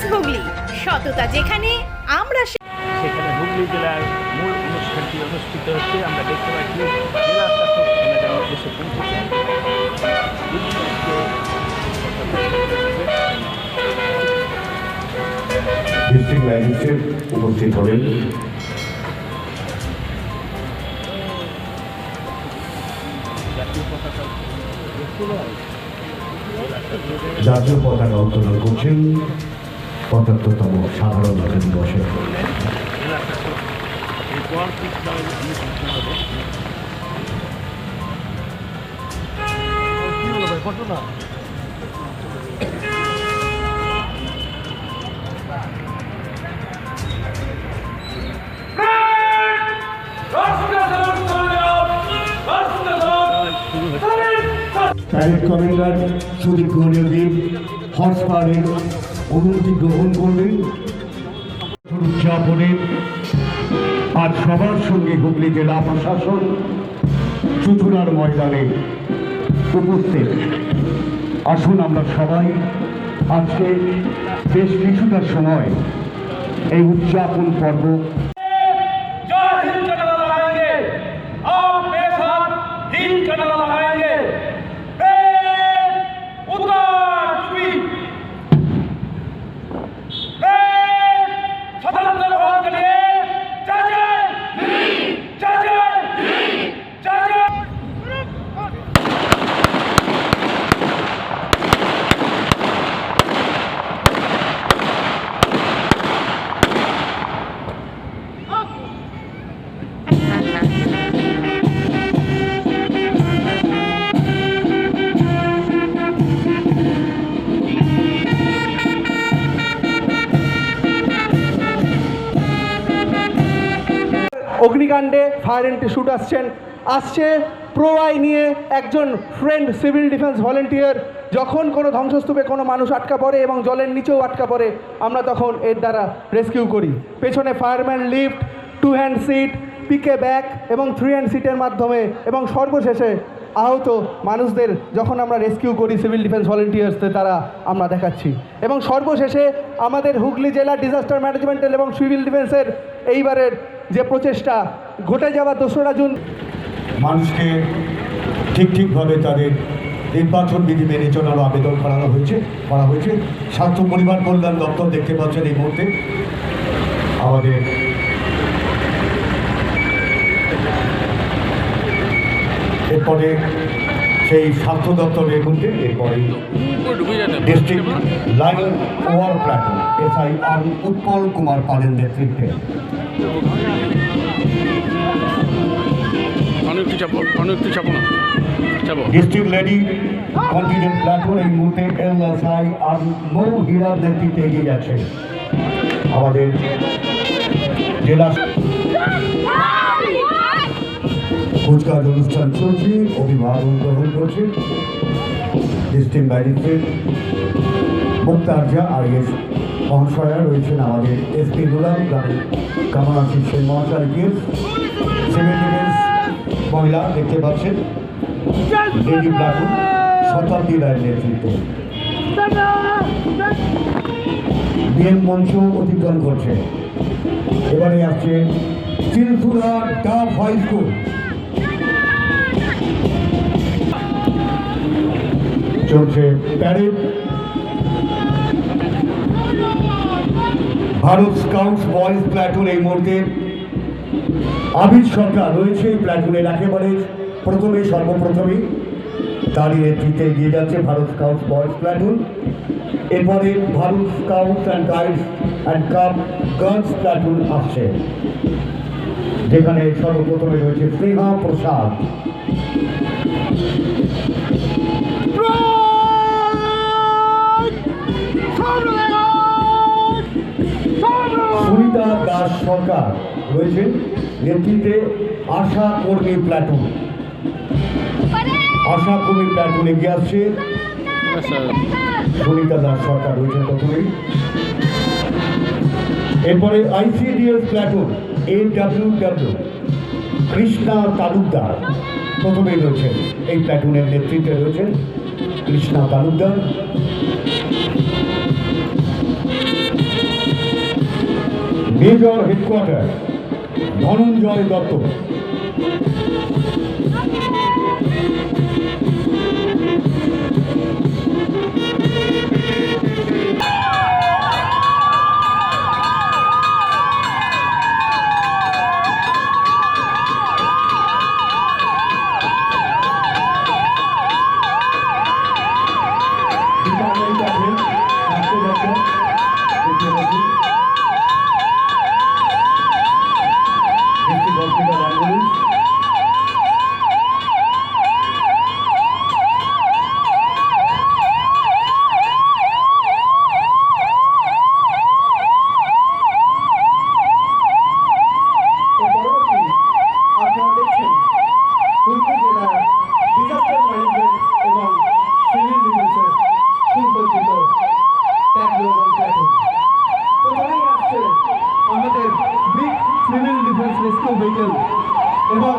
News Hooghly. সততা যেখানে আমরা সেখানে হুগলি জেলার মূল অনুষ্ঠানটি অনুষ্ঠিত হচ্ছে। আমরা দেখতে পাচ্ছি জেলা শাসক এসে পৌঁছেছেন ডিস্ট্রিক্ট ম্যাজিস্ট্রেট উপস্থিত হলেন। জাতীয় পতাকা জাতীয় পতাকা উত্তোলন করছেন। পঁচাত্তরতম সাধারণতা দিবসে private commander Sudip Gauridev horse পাওয়ারের অনুমতি গ্রহণ করবেন। উদযাপনের আর সবার সঙ্গে হুগলি জেলা প্রশাসন চুচুড়ার ময়দানে উপস্থিত। আসুন আমরা সবাই আজকে বেশ কিছুটা সময় এই উদযাপন পর্ব অ্যান্ড শুট আসছেন। আসছে প্রোয়াই নিয়ে একজন ফ্রেন্ড সিভিল ডিফেন্স ভলেন্টিয়ার যখন কোনো ধ্বংসস্তূপে কোনো মানুষ আটকা পড়ে এবং জলের নিচেও আটকা পড়ে, আমরা তখন এর দ্বারা রেস্কিউ করি। পেছনে fireman lift two hand seat piggyback এবং থ্রি হ্যান্ড সিটের মাধ্যমে এবং সর্বশেষে আহত মানুষদের যখন আমরা রেস্কিউ করি সিভিল ডিফেন্স ভলেন্টিয়ার্সদের দ্বারা আমরা দেখাচ্ছি। এবং সর্বশেষে আমাদের হুগলি জেলা ডিজাস্টার ম্যানেজমেন্টাল এবং সিভিল ডিফেন্সের এইবারের যে প্রচেষ্টা ঘটে যাওয়া দোসরা জুন। মানুষকে ঠিক ঠিকভাবে তাদের নির্বাচন বিধি মেনে চলার আবেদন করানো হয়েছে, করা হয়েছে। স্বাস্থ্য, পরিবার কল্যাণ দপ্তর দেখতে পাচ্ছেন এই মুহূর্তে। আমাদের এরপরে সেই স্বাস্থ্য দপ্তরের মধ্যে, এরপরে district line war platoon SI আর উৎপল কুমার পালের নেতৃত্বে। যাচ্ছে। আমাদের জেলা কুচকাজ অনুষ্ঠান চলছে অভিভাবন গ্রহণ করছে। ডিস্ট্রিক্ট ম্যাজিস্ট্রেট মুক্তার জা আর এস মহাশয়া রয়েছেন আমাদের এসপি রুরাল কামালাসি সেন মহাশয় গিয়ে মহিলা দেখতে পাচ্ছেন। শতাব্দী রায়ের নেতৃত্বে। বিএম মঞ্চ অতিক্রম করছে। এবারে আসছে স্কুল। চলছে parade. Bharat scouts boys platoon এই মুহূর্তে আবির সরকার রয়েছে প্ল্যাটুনের একেবারে প্রথমে সর্বপ্রথমে তারই নেতৃত্বে এগিয়ে যাচ্ছে ভারত স্কাউটস বয়েজ প্ল্যাটুন। এরপরে Bharat scouts and guides and cub girls platoon আসছে যেখানে সর্বপ্রথমে রয়েছে স্নেহা প্রসাদ। সুনিতা দাস সরকার। রয়েছেন নেতৃত্বে আশা কর্মী প্ল্যাটুন। আশা কর্মী প্ল্যাটুন এগিয়ে আসছে। সুনিতা দাস সরকার রয়েছেন প্রথমেই এরপরে ICDS platoon A W W Krishna Talukdar প্রথমেই রয়েছেন। এই প্ল্যাটুনের নেতৃত্বে রয়েছেন Krishna Talukdar. Major headquarter Dhananjay Dutta. Vehicle. এবং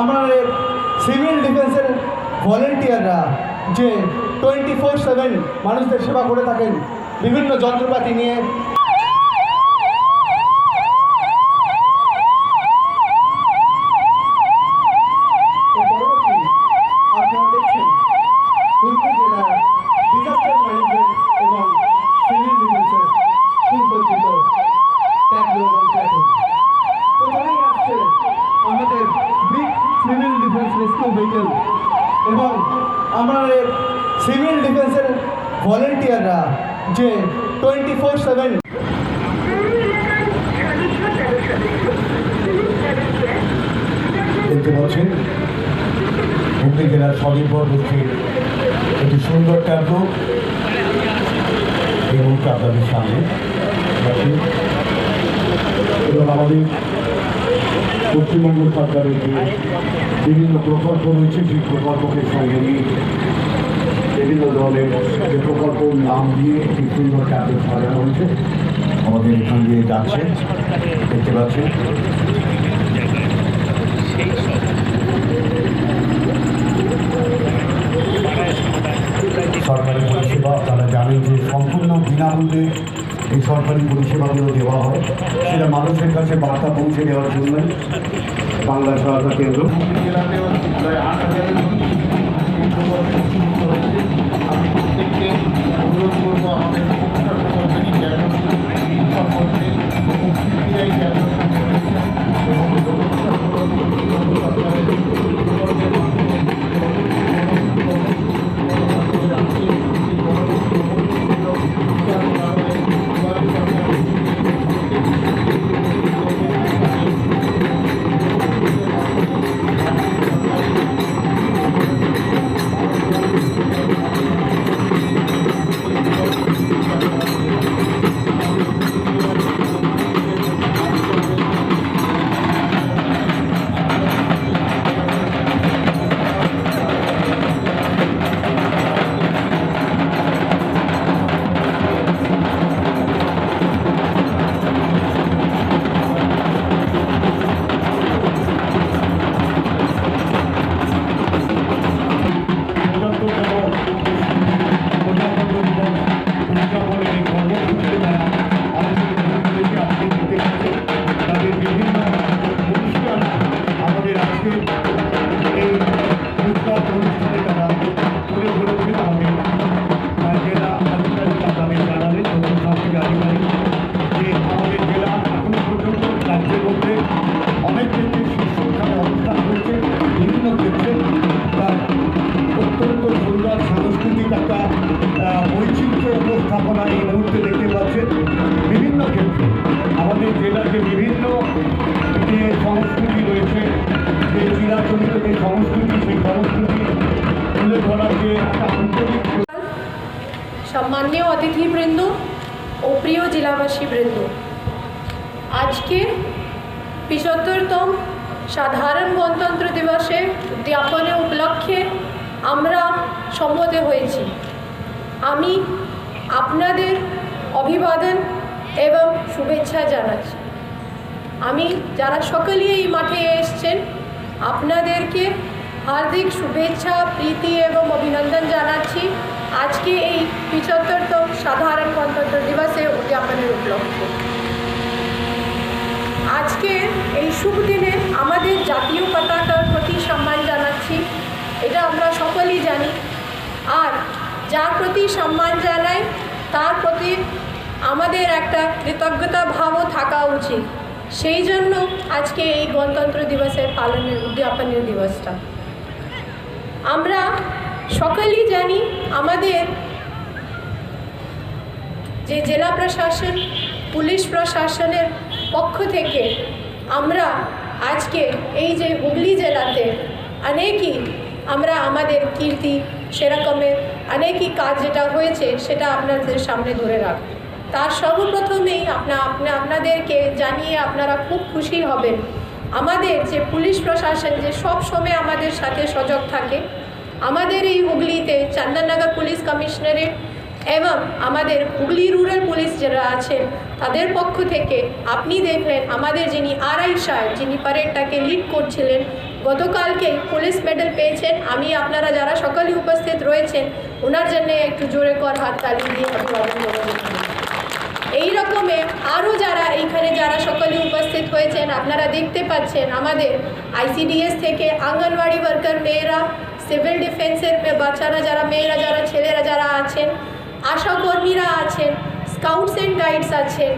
আমাদের সিভিল ডিফেন্সের ভলেন্টিয়াররা যে টোয়েন্টি ফোর সেভেন মানুষদের সেবা করে থাকেন, বিভিন্ন যন্ত্রপাতি নিয়ে এর পরবর্তী আপনারা দেখছেন হুগলি জেলার ডিজাস্টার ম্যানেজমেন্ট এবং সিভিল ডিফেন্সের সুসজ্জিত ট্যাবলো এবং প্ল্যাটুন প্রথমেই আসছে আমাদের big civil defence rescue vehicle এবং আমাদের সিভিল ডিফেন্সের ভলেন্টিয়াররা যে টোয়েন্টি ফোর সেভেন দেখতে পাচ্ছেন? হুগলি জেলার স্বনির্ভর গোষ্ঠীর একটি সুন্দর ট্যাবলো এই মুহূর্তে আপনাদের সামনে এবং আমাদের পশ্চিমবঙ্গ সরকারের যে বিভিন্ন প্রকল্প রয়েছে, সেই প্রকল্পকে সঙ্গে নিয়ে বিভিন্ন ধরনের যে প্রকল্পর নাম দিয়ে সুন্দর ট্যাবলেট সাজানো হয়েছে। আমাদের এখান দিয়ে যাচ্ছে, দেখতে পাচ্ছেন। সরকারি পরিষেবা তারা জানেন যে সম্পূর্ণ বিনামূল্যে এই সরকারি পরিষেবাগুলো দেওয়া হয়। সেটা মানুষের কাছে বার্তা পৌঁছে দেওয়ার জন্য বাংলা সহায়তা কেন্দ্র। অনুরোধ সংস্কৃতি অতিথিবৃন্দ ও প্রিয় জেলাবাসী বৃন্দ আজকে পঁচাত্তরতম সাধারণ গণতন্ত্র দিবসে উদ্যাপনে উপলক্ষে আমরা সম্মত হয়েছি। আমি আপনাদের অভিবাদন এবং শুভেচ্ছা জানাচ্ছি। আমি যারা সকলেই এই মাঠে এসছেন আপনাদেরকে হার্দিক শুভেচ্ছা, প্রীতি এবং অভিনন্দন জানাচ্ছি। আজকে এই পিছত্তরতম সাধারণ গণতন্ত্র দিবসে উদযাপনের উপলক্ষে। আজকে এই শুভ দিনে আমাদের জাতীয় পতাকার প্রতি সম্মান জানাচ্ছি। এটা আমরা সকলেই জানি। আর যার প্রতি সম্মান জানাই, তার প্রতি আমাদের একটা কৃতজ্ঞতা ভাবও থাকা উচিত। সেই জন্য আজকে এই গণতন্ত্র দিবসের পালনের উদ্যাপনের দিবসটা। আমরা সকলেই জানি আমাদের যে জেলা প্রশাসন, পুলিশ প্রশাসনের পক্ষ থেকে আমরা আজকে এই যে হুগলি জেলাতে অনেকই আমরা আমাদের কীর্তি সেরকমের অনেকই কাজ যেটা হয়েছে সেটা আপনাদের সামনে ধরে রাখ তার সর্বপ্রথমেই আপনা আপনা আপনাদেরকে জানিয়ে আপনারা খুব খুশি হবেন। আমাদের যে পুলিশ প্রশাসন যে সব সময় আমাদের সাথে সজাগ থাকে, আমাদের এই হুগলিতে চন্দননগর পুলিশ কমিশনারেট এবং আমাদের হুগলি রুরাল পুলিশ যারা আছেন, তাদের পক্ষ থেকে আপনি দেখলেন, আমাদের যিনি আরআই সাহেব, যিনি প্যারেডটাকে লিড করছিলেন গতকালকে পুলিশ মেডেল পেয়েছেন। আমি, আপনারা যারা সকালে উপস্থিত রয়েছেন, ওনার জন্য একটু জোরে কর হাত তালি দিয়ে অভিবাদন রকমের আরও যারা এইখানে যারা সকলে উপস্থিত হয়েছেন, আপনারা দেখতে পাচ্ছেন আমাদের আইসিডিএস থেকে আঙ্গনওয়াড়ি ওয়ার্কার মেয়েরা সিভিল ডিফেন্সের বাচ্চারা যারা, মেয়েরা যারা, ছেলেরা যারা আছেন আশাকর্মীরা আছেন স্কাউটস অ্যান্ড গাইডস আছেন,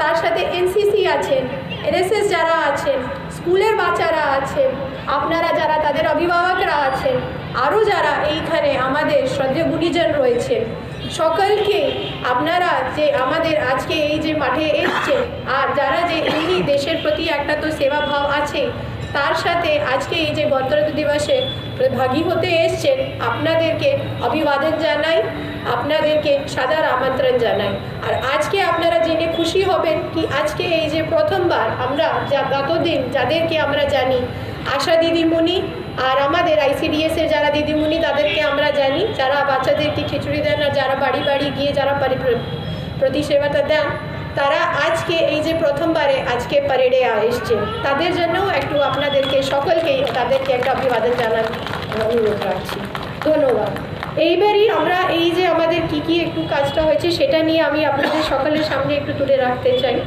তার সাথে এনসিসি আছেন এনএসএস যারা আছেন, স্কুলের বাচ্চারা আছেন, আপনারা যারা তাদের অভিভাবকরা আছেন, আরও যারা এইখানে আমাদের শ্রদ্ধে গুণীজন রয়েছেন সকলকে আপনারা যে আমাদের আজকে এই যে মাঠে এসছেন আর যারা যে এমনি দেশের প্রতি একটা তো সেবা ভাব আছে, তার সাথে আজকে এই যে গণতন্ত্র দিবসে ভাগী হতে এসছেন, আপনাদেরকে অভিবাদন জানাই, আপনাদেরকে সাদার আমন্ত্রণ জানাই। আর আজকে আপনারা জেনে খুশি হবেন কি আজকে এই যে প্রথমবার আমরা যা গতদিন যাদেরকে আমরা জানি, আশা দিদিমণি আর আমাদের আইসিডিএস এর যারা দিদিমণি যারা বাচ্চাদেরকে খিচুড়ি দেন আর যারা বাড়ি বাড়ি গিয়ে যারা পরি- প্রতি সেবাটা দেন, তারা আজকে এই যে প্রথমবারে আজকে প্যারেডে এসছে। তাদের জন্য একটু আপনাদেরকে সকলকেই তাদেরকে একটা অভিবাদন জানার অনুরোধ রাখছি। ধন্যবাদ। এইবারই আমরা এই যে আমাদের কি কি একটু কাজটা হয়েছে, সেটা নিয়ে আমি আপনাদের সকলের সামনে একটু তুলে রাখতে চাই।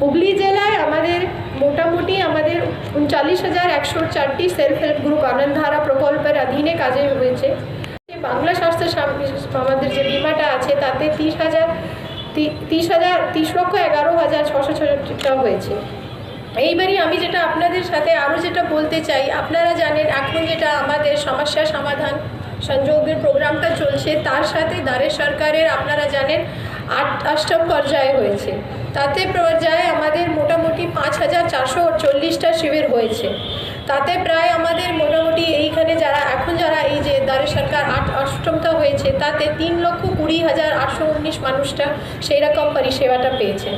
হুগলি জেলায় আমাদের মোটামুটি আমাদের উনচাল্লিশ হাজার একশো চারটি সেলফ হেল্প গ্রুপ আনন্দধারা প্রকল্পের অধীনে কাজে হয়েছে। বাংলা স্বাস্থ্য আমাদের যে বিমাটা আছে, তাতে তিরিশ হাজার তিরিশ হাজার, তিরিশ লক্ষ এগারো হাজার ছশো ছটা হয়েছে। এইবারই আমি যেটা আপনাদের সাথে আরও যেটা বলতে চাই, আপনারা জানেন এখন যেটা আমাদের সমস্যা সমাধান সংযোগের প্রোগ্রামটা চলছে, তার সাথে দ্বারের সরকারের আপনারা জানেন আট অষ্টম পর্যায়ে হয়েছে। তাতে পর্যায়ে আমাদের মোটামুটি পাঁচ হাজার চারশো চল্লিশটা শিবির হয়েছে। তাতে প্রায় আমাদের মোটামুটি এইখানে যারা, এখন যারা এই যে দ্বারের সরকার আট, অষ্টমটা হয়েছে, তাতে তিন লক্ষ কুড়ি হাজার আটশো উনিশ মানুষটা সেই রকম পরিষেবাটা পেয়েছে।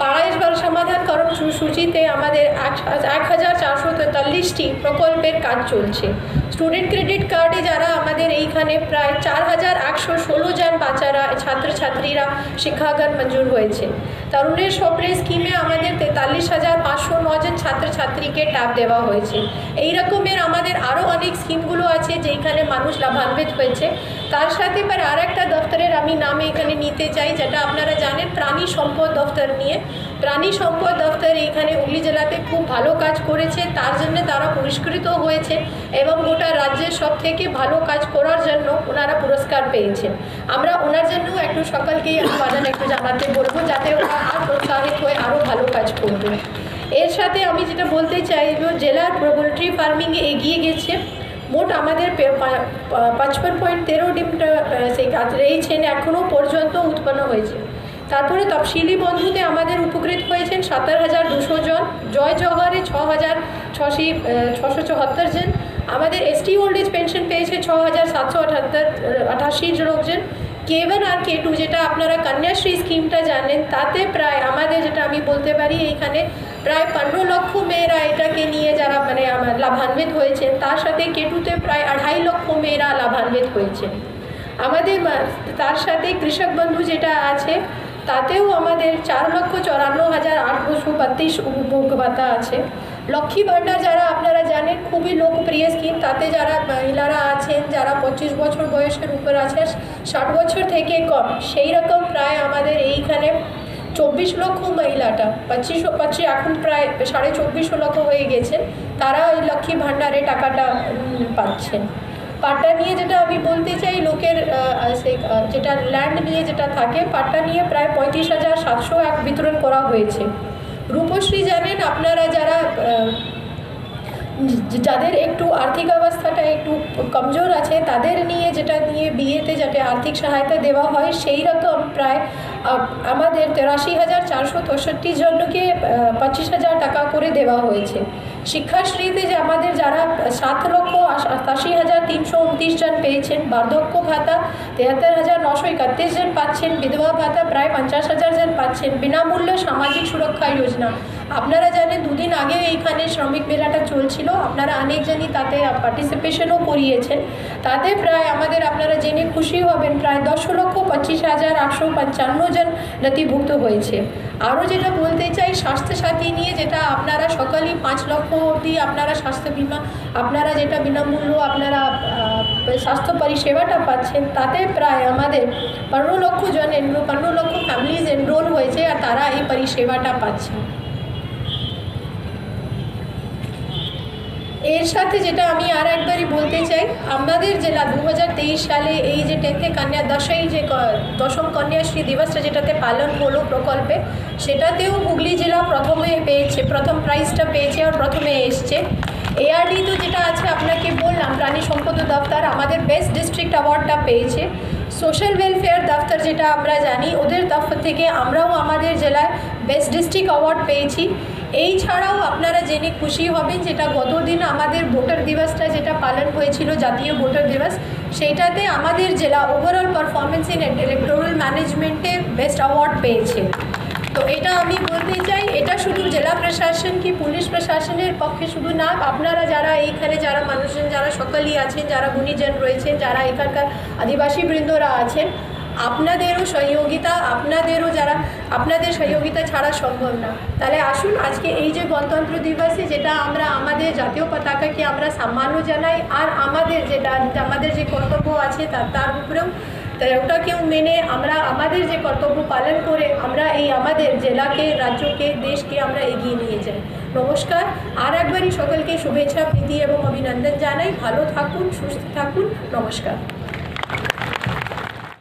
পাড়ায় সমাধান করম সূচিতে আমাদের এক হাজার চারশো তেতাল্লিশটি প্রকল্পের কাজ চলছে। স্টুডেন্ট ক্রেডিট কার্ডে যারা আমাদের এইখানে প্রায় চার হাজার একশো ষোলো জন বাচ্চারা, ছাত্রছাত্রীরা শিক্ষাগান মঞ্জুর হয়েছে। তরুণের স্বপ্নে স্কিমে আমাদের তেতাল্লিশ হাজার পাঁচশো নজন ছাত্রছাত্রীকে ট্যাব দেওয়া হয়েছে। এই রকমের আমাদের আরও অনেক স্কিমগুলো আছে যেখানে মানুষ লাভান্বিত হয়েছে। তার সাথে পর আর একটা দপ্তরের আমি নাম এখানে নিতে চাই, যেটা আপনারা জানেন, প্রাণী সম্পদ দপ্তর নিয়ে। প্রাণী সম্পদ দপ্তর এইখানে হুগলি জেলাতে খুব ভালো কাজ করেছে, তার জন্য তারা পুরস্কৃত হয়েছে এবং গোটা রাজ্যের সব থেকে ভালো কাজ করার জন্য ওনারা পুরস্কার পেয়েছেন। আমরা ওনার জন্য একটু সকলকেই অভিবাদন একটু জানাতে বলব, যাতে ওরা আর প্রোৎসাহিত হয়ে আরও ভালো কাজ করবে। এর সাথে আমি যেটা বলতে চাই যে জেলার পোলট্রি ফার্মিংয়ে এগিয়ে গেছে। মোট আমাদের পাঁচপন পয়েন্ট তেরো ডিমটা সেই কাজ রয়েছেন এখনও পর্যন্ত উৎপন্ন হয়েছে। তারপরে তফসিলি বন্ধুতে আমাদের উপকৃত হয়েছেন সাতার হাজার দুশো জন, জয় জওহরে ছ হাজার ছশি ছশো চুয়াত্তর জন। আমাদের এসটি ওল্ড এজ পেনশন পেয়েছে ছ হাজার সাতশো আঠাত্তর, আঠাশি লোকজন কে ওয়ান আর কে টু যেটা আপনারা কন্যাশ্রী স্কিমটা জানেন, তাতে প্রায় আমাদের যেটা আমি বলতে পারি এইখানে প্রায় পনেরো লক্ষ মেয়েরা এটাকে নিয়ে যারা মানে আমার লাভান্বিত হয়েছেন, তার সাথে কেটুতে প্রায় আড়াই লক্ষ মেয়েরা লাভান্বিত হয়েছে আমাদের তার সাথে কৃষক বন্ধু যেটা আছে তাতেও আমাদের চার লক্ষ চুরান্ন হাজার আটশো বত্রিশ উপভোক্তা আছে। লক্ষ্মী ভাণ্ডার যারা আপনারা জানেন, খুবই লোকপ্রিয় স্কিম তাতে যারা মহিলারা আছেন, যারা পঁচিশ বছর বয়সের উপর আছে, ষাট বছর থেকে কম, সেই রকম প্রায় আমাদের এইখানে চব্বিশ লক্ষ মহিলাটা, পঁচিশ পঁচিশ, এখন প্রায় সাড়ে চব্বিশ লক্ষ হয়ে গেছেন তারা ওই লক্ষ্মী ভাণ্ডারে টাকাটা পাচ্ছেন। পাট্টা নিয়ে যেটা আমি বলতে চাই লোকের সেই, যেটা ল্যান্ড নিয়ে যেটা থাকে পাট্টা নিয়ে প্রায় পঁয়ত্রিশ হাজার সাতশো এক বিতরণ করা হয়েছে। রূপশ্রী জানেন আপনারা যারা যাদের একটু আর্থিক অবস্থাটা একটু কমজোর আছে তাদের নিয়ে যেটা নিয়ে বিয়েতে যাতে আর্থিক সহায়তা দেওয়া হয় সেই রকম প্রায় আমাদের তেরাশি হাজার চারশো তেষট্টি জনকে পঁচিশ হাজার টাকা করে দেওয়া হয়েছে। শিক্ষাশ্রীতে যে আমাদের যারা সাত লক্ষ আটাশি হাজার তিনশো উনত্রিশ জন পেয়েছেন, বার্ধক্য ভাতা তেহাত্তর হাজার নশো একত্রিশ জন পাচ্ছেন, বিধবা ভাতা প্রায় পঞ্চাশ হাজার জন পাচ্ছেন, বিনামূল্যে সামাজিক সুরক্ষা যোজনা। আপনারা জানেন, দুদিন আগে এইখানে শ্রমিক মেলাটা চলছিল, আপনারা অনেকজনই তাতে পার্টিসিপেশনও করিয়েছেন। তাতে প্রায় আমাদের আপনারা জেনে খুশি হবেন, প্রায় দশ লক্ষ পঁচিশ হাজার আটশো পঞ্চান্ন জন নথিভুক্ত হয়েছে। আরও যেটা বলতে চাই, স্বাস্থ্যসাথী নিয়ে যেটা আপনারা সকালই পাঁচ লক্ষ অবধি আপনারা স্বাস্থ্য বিমা, আপনারা যেটা বিনামূল্য আপনারা স্বাস্থ্য পরিষেবাটা পাচ্ছেন, তাতে প্রায় আমাদের পনেরো লক্ষ জন এনরো পনেরো লক্ষ ফ্যামিলিজ এনরোল হয়েছে আর তারা এই পরিষেবাটা পাচ্ছেন। এর সাথে যেটা আমি আর একবারই বলতে চাই, আমাদের জেলা দু হাজার তেইশ সালে এই যে টেন্থে কন্যা দশই যে দশম কন্যাশ্রী দিবসটা যেটাতে পালন হলো প্রকল্পে, সেটাতেও হুগলি জেলা প্রথমে পেয়েছে, প্রথম প্রাইজটা পেয়েছে আর প্রথমে এসছে। এআরডি তো যেটা আছে আপনাকে বললাম, প্রাণী সম্পদ দপ্তর আমাদের বেস্ট ডিস্ট্রিক্ট অ্যাওয়ার্ডটা পেয়েছে। সোশ্যাল ওয়েলফেয়ার দপ্তর যেটা আমরা জানি, ওদের দপ্তর থেকে আমরাও আমাদের জেলায় বেস্ট ডিস্ট্রিক্ট অ্যাওয়ার্ড পেয়েছি। এই ছাড়াও আপনারা জেনে খুশি হবেন যেটা গতদিন আমাদের ভোটার দিবসটা যেটা পালন হয়েছিল, জাতীয় ভোটার দিবস, সেইটাতে আমাদের জেলা ওভারঅল পারফরমেন্স ইন ইলেকটোরাল ম্যানেজমেন্টে বেস্ট অ্যাওয়ার্ড পেয়েছে। তো এটা আমি বলতে চাই, এটা শুধু জেলা প্রশাসন কি পুলিশ প্রশাসনের পক্ষে শুধু না, আপনারা যারা এইখানে যারা মানুষজন, যারা সকলেই আছেন, যারা গুণীজন রয়েছেন, যারা এখানকার আদিবাসী বৃন্দরা আছেন আপনাদেরও সহযোগিতা, আপনাদেরও যারা, আপনাদের সহযোগিতা ছাড়া সম্ভব না। তাহলে আসুন, আজকে এই যে গণতন্ত্র দিবসে যেটা আমরা, আমাদের জাতীয় পতাকাকে আমরা সম্মানও জানাই, আর আমাদের যেটা, আমাদের যে কর্তব্য আছে তার তার উপরেও তাই ওটাকেও মেনে আমরা, আমাদের যে কর্তব্য পালন করে আমরা এই আমাদের জেলাকে, রাজ্যকে, দেশকে আমরা এগিয়ে নিয়ে যাই। নমস্কার, আর একবারই সকলকে শুভেচ্ছা, প্রীতি এবং অভিনন্দন জানাই। ভালো থাকুন, সুস্থ থাকুন। নমস্কার।